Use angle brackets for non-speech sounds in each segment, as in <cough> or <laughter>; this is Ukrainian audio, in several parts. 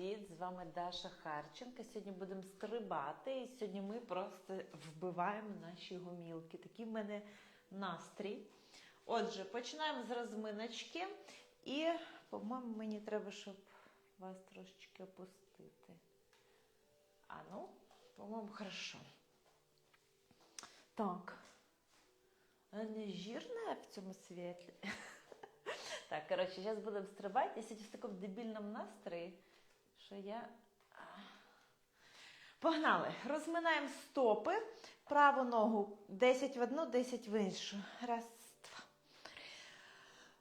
привіт! З вами Даша Харченка. Сьогодні будемо стрибати, і сьогодні ми просто вбиваємо наші гомілки. Такий в мене настрій. Отже, починаємо з розминочки. І, по-моєму, мені треба, щоб вас трошечки опустити. А ну, по-моєму, хорошо. Так. Не жирна в цьому світлі. <laughs> Так, коротше, зараз будемо стрибати. Я сьогодні в такому дебільному настрої, що я. Погнали. Розминаємо стопи. Праву ногу 10 в одну, 10 в іншу. Раз, два.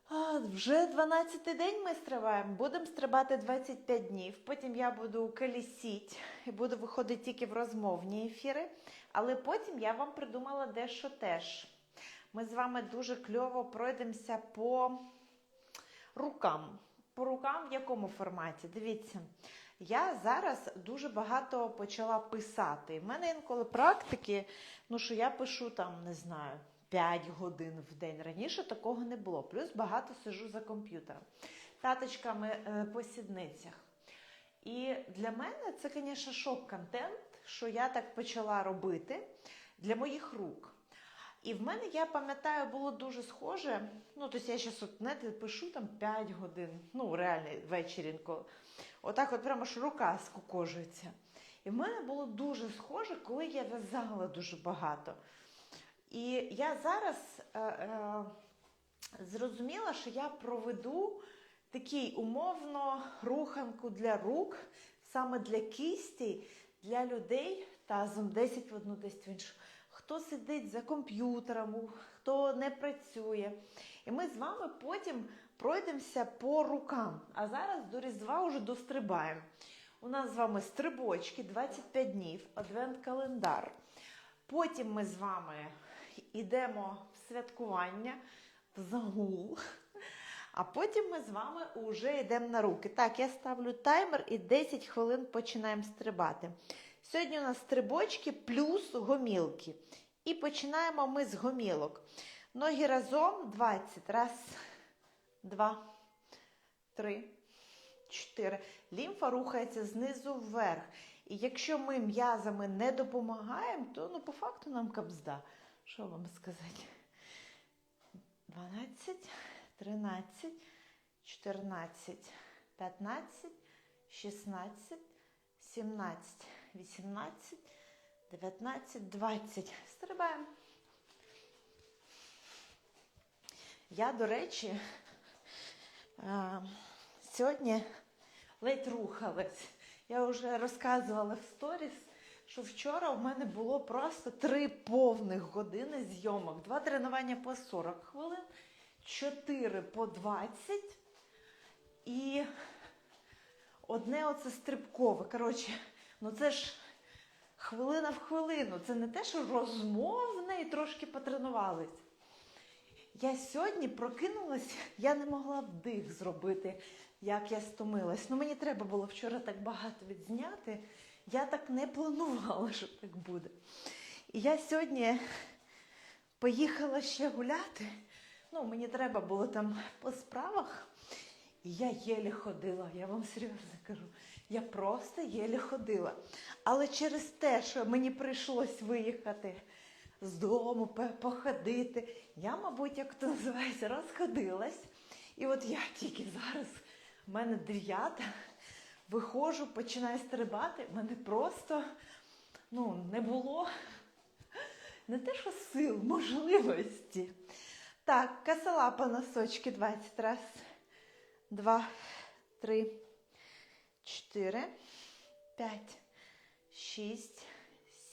А, вже 12-й день ми стрибаємо. Будемо стрибати 25 днів. Потім я буду колісіть і буду виходити тільки в розмовні ефіри. Але потім я вам придумала дещо теж. Ми з вами дуже кльово пройдемося по рукам. По рукам в якому форматі? Дивіться, я зараз дуже багато почала писати. У мене інколи практики, ну що я пишу там, не знаю, 5 годин в день. Раніше такого не було. Плюс багато сижу за комп'ютером, таточками е, по сідницях. І для мене це, звісно, шок-контент, що я так почала робити для моїх рук. І в мене, я пам'ятаю, було дуже схоже. Ну, тобто я зараз знаєте, пишу там 5 годин, ну, реально ввечері. Отак от прямо ж рука скукожується. І в мене було дуже схоже, коли я в'язала дуже багато. І я зараз е, е, зрозуміла, що я проведу такий умовно руханку для рук, саме для кісті, для людей тазом 10 в одну, 10 в іншу хто сидить за комп'ютером, хто не працює. І ми з вами потім пройдемося по рукам. А зараз до Різдва вже дострибаємо. У нас з вами стрибочки 25 днів, адвент-календар. Потім ми з вами йдемо в святкування, в загул. А потім ми з вами вже йдемо на руки. Так, я ставлю таймер і 10 хвилин починаємо стрибати. Сьогодні у нас стрибочки плюс гомілки. І починаємо ми з гомілок. Ноги разом 20. Раз, два, три, чотири. Лімфа рухається знизу вверх. І якщо ми м'язами не допомагаємо, то ну, по факту нам кабзда. Що вам сказати? 12, 13, 14, 15, 16, 17, 18, 19, 20. Стрибаємо. Я, до речі, е, сьогодні ледь рухалась. Я вже розказувала в сторіс, що вчора в мене було просто три повних години зйомок. Два тренування по 40 хвилин, чотири по 20 і одне оце стрибкове. Коротше, ну це ж хвилина в хвилину. Це не те, що розмовне і трошки потренувались. Я сьогодні прокинулась, я не могла вдих зробити, як я стомилась. Ну, мені треба було вчора так багато відзняти. Я так не планувала, що так буде. І я сьогодні поїхала ще гуляти. Ну, мені треба було там по справах. І я єлі ходила, я вам серйозно кажу. Я просто єлі ходила. Але через те, що мені прийшлось виїхати з дому, походити, я, мабуть, як то називається, розходилась. І от я тільки зараз, в мене дев'ята, виходжу, починаю стрибати, мене просто ну, не було не те, що сил, можливості. Так, косолапа носочки 20 раз. Два, три, чотири, п'ять, шість,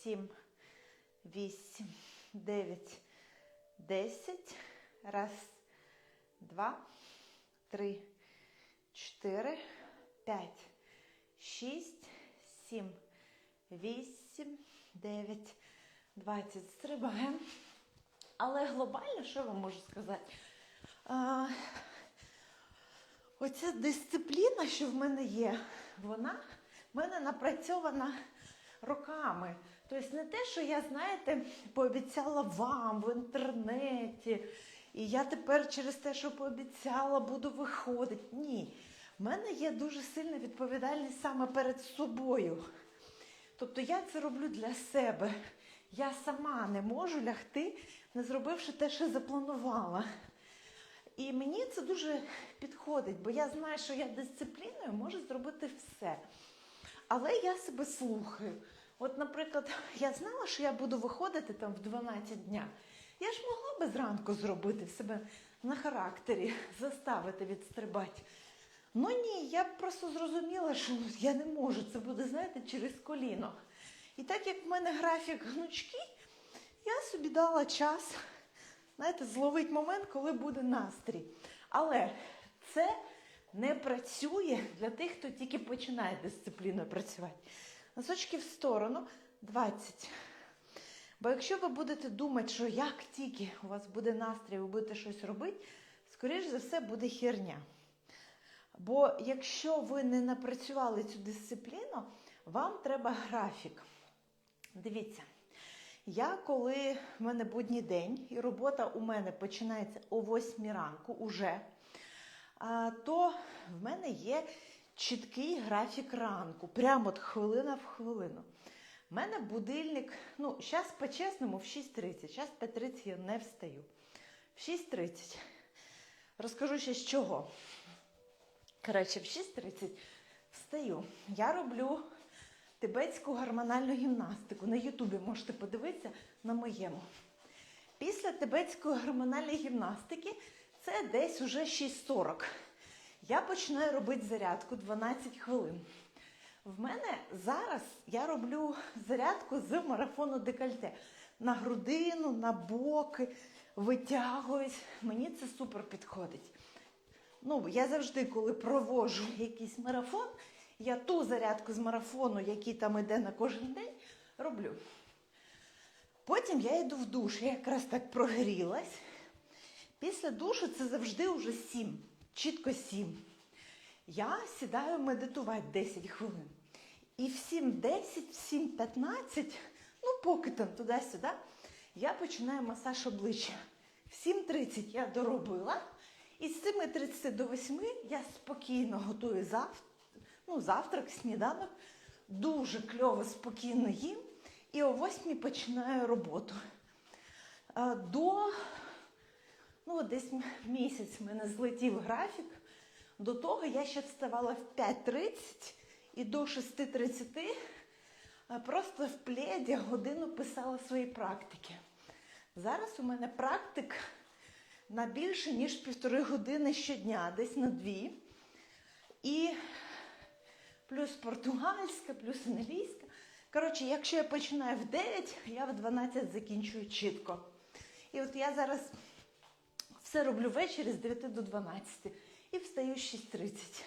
сім, вісім, дев'ять, десять. Раз, два, три, чотири, п'ять, шість, сім, вісім, дев'ять, двадцять. Стрибаємо. Але глобально, що я вам можу сказати? Оця дисципліна, що в мене є, вона в мене напрацьована роками. Тобто не те, що я, знаєте, пообіцяла вам в інтернеті, і я тепер через те, що пообіцяла, буду виходити. Ні. в мене є дуже сильна відповідальність саме перед собою. Тобто я це роблю для себе. Я сама не можу лягти, не зробивши те, що запланувала. І мені це дуже підходить, бо я знаю, що я дисципліною можу зробити все. Але я себе слухаю. От, наприклад, <laughs> я знала, що я буду виходити там в 12 дня. Я ж могла би зранку зробити себе на характері, <laughs> заставити відстрибати. Ну ні, я просто зрозуміла, що я не можу. Це буде, знаєте, через коліно. І так як в мене графік гнучкий, я собі дала час, знаєте, зловить момент, коли буде настрій. Але це не працює для тих, хто тільки починає дисципліною працювати. Носочки в сторону 20. Бо якщо ви будете думати, що як тільки у вас буде настрій, ви будете щось робити, скоріш за все буде херня. Бо якщо ви не напрацювали цю дисципліну, вам треба графік. Дивіться, я коли в мене будній день і робота у мене починається о 8 ранку уже, то в мене є чіткий графік ранку, прямо от хвилина в хвилину. У мене будильник, ну, зараз по-чесному в 6.30, зараз 5.30 я не встаю. В 6.30. Розкажу ще з чого. Коротше, в 6.30 встаю. Я роблю тибетську гормональну гімнастику. На Ютубі можете подивитися на моєму. Після тибетської гормональної гімнастики це десь уже 6.40. Я починаю робити зарядку 12 хвилин. В мене зараз я роблю зарядку з марафону декольте. На грудину, на боки, витягуюсь. Мені це супер підходить. Ну, я завжди, коли проводжу якийсь марафон, я ту зарядку з марафону, який там іде на кожен день, роблю. Потім я йду в душ, я якраз так прогрілась. Після душу це завжди вже 7, чітко 7. Я сідаю медитувати 10 хвилин. І в 7.10, в 7.15, ну поки там туди-сюди, я починаю масаж обличчя. В 7.30 я доробила. І з 7.30 до 8 я спокійно готую завтра, ну, завтрак, сніданок, дуже кльово, спокійно їм. І о 8 починаю роботу. А, До ну, десь місяць в мене злетів графік. До того я ще вставала в 5.30 і до 6.30 просто в пледі годину писала свої практики. Зараз у мене практик на більше, ніж півтори години щодня, десь на дві. І плюс португальська, плюс англійська. Коротше, якщо я починаю в 9, я в 12 закінчую чітко. І от я зараз все роблю ввечері з 9 до 12 і встаю з 6.30.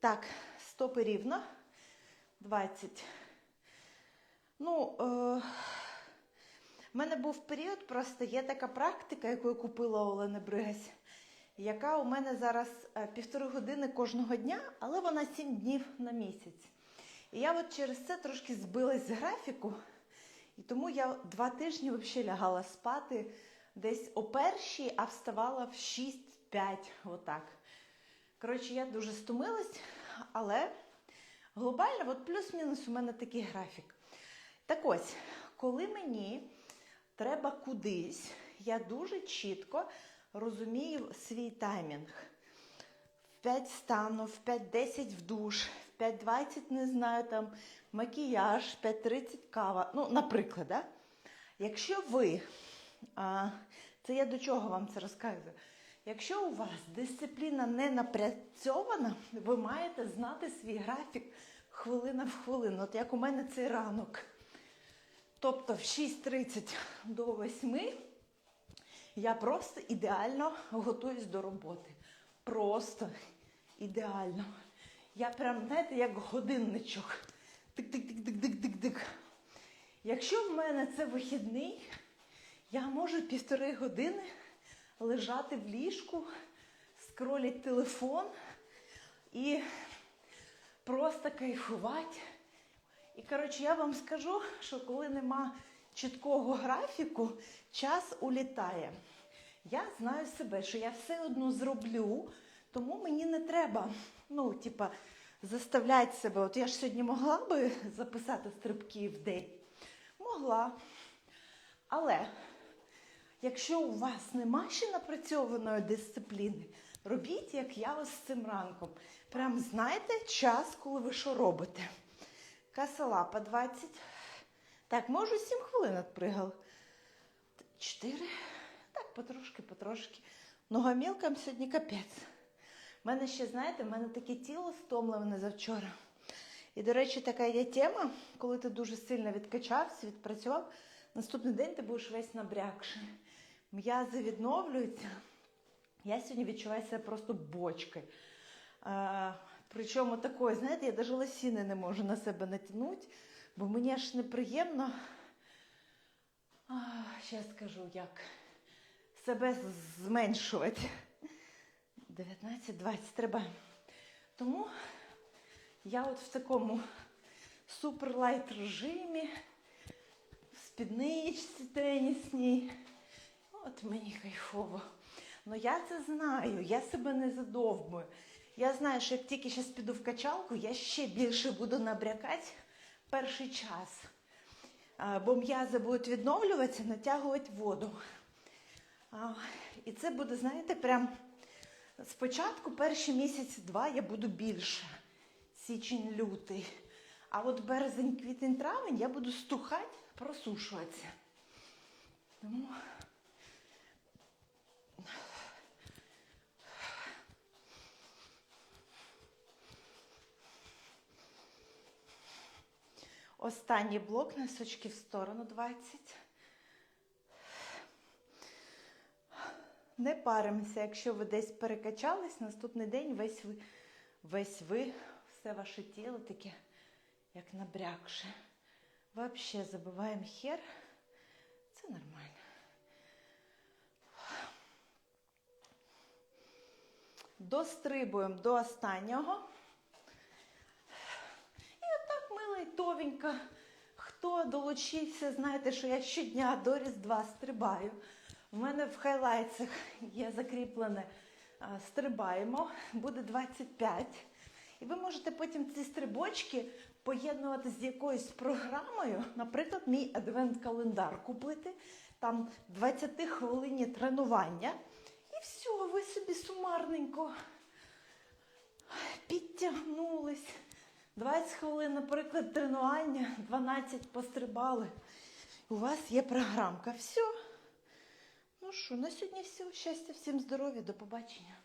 Так, стопи рівно. 20. Ну, е- у мене був період, просто є така практика, яку я купила у Олени Бригась, яка у мене зараз е, півтори години кожного дня, але вона сім днів на місяць. І я от через це трошки збилась з графіку, і тому я два тижні взагалі лягала спати десь о першій, а вставала в 6-5, отак. Коротше, я дуже стомилась, але глобально, от плюс-мінус у мене такий графік. Так ось, коли мені треба кудись, я дуже чітко розумію свій таймінг. В 5 стану, в 5.10 в душ, в 5.20, не знаю, там макіяж, 5.30 кава. Ну, наприклад, да? якщо ви, а, це я до чого вам це розказую, якщо у вас дисципліна не напрацьована, ви маєте знати свій графік хвилина в хвилину. От як у мене цей ранок. Тобто в 6.30 до 8 я просто ідеально готуюсь до роботи. Просто ідеально. Я прям, знаєте, як годинничок. Тик-тик-тик-тик-тик-тик-тик. Якщо в мене це вихідний, я можу півтори години лежати в ліжку, скролити телефон і просто кайфувати. І, коротше, я вам скажу, що коли нема чіткого графіку, час улітає. Я знаю себе, що я все одно зроблю, Тому мені не треба, ну, типа, заставляти себе. От я ж сьогодні могла би записати стрибки в день. Могла. Але якщо у вас нема ще напрацьованої дисципліни, робіть, як я ось цим ранком. Прям знайте час, коли ви що робите. Касалапа 20. Так, можу 7 хвилин відпригала. 4. Так, потрошки, потрошки. Ногомілкам сьогодні капець. У мене ще, знаєте, в мене таке тіло стомлене завчора. І, до речі, така є тема, коли ти дуже сильно відкачався, відпрацював, наступний день ти будеш весь набрякший. М'язи відновлюються. Я сьогодні відчуваю себе просто бочкою. Причому такою, знаєте, я навіть лосіни не можу на себе натягнути, бо мені аж неприємно. Зараз скажу, як себе зменшувати. 19-20 треба. Тому я от в такому суперлайт режимі, в спідничці тенісній. От мені кайфово. Ну я це знаю, я себе не задовбую. Я знаю, що як тільки зараз піду в качалку, я ще більше буду набрякати перший час. Бо м'язи будуть відновлюватися, натягувати воду. І це буде, знаєте, прям спочатку перші місяці-два я буду більше. Січень, лютий. А от березень, квітень, травень я буду стухати, просушуватися. Тому останній блок носочки в сторону 20. Не паримося, якщо ви десь перекачались, наступний день весь ви, весь ви, все ваше тіло таке, як набрякше. Взагалі забиваємо хер. Це нормально. Дострибуємо до останнього. Товенько. Хто долучився, знаєте, що я щодня до Різдва стрибаю. У мене в хайлайтсах є закріплене стрибаємо, буде 25. І ви можете потім ці стрибочки поєднувати з якоюсь програмою, наприклад, мій адвент-календар купити, там 20 хвилинні тренування. І все, ви собі сумарненько підтягнулись. 20 хвилин, наприклад, тренування, <laughs> 12 пострибали. У вас є програмка. Все. Ну що, на сьогодні все. Щастя, всім здоров'я, до побачення.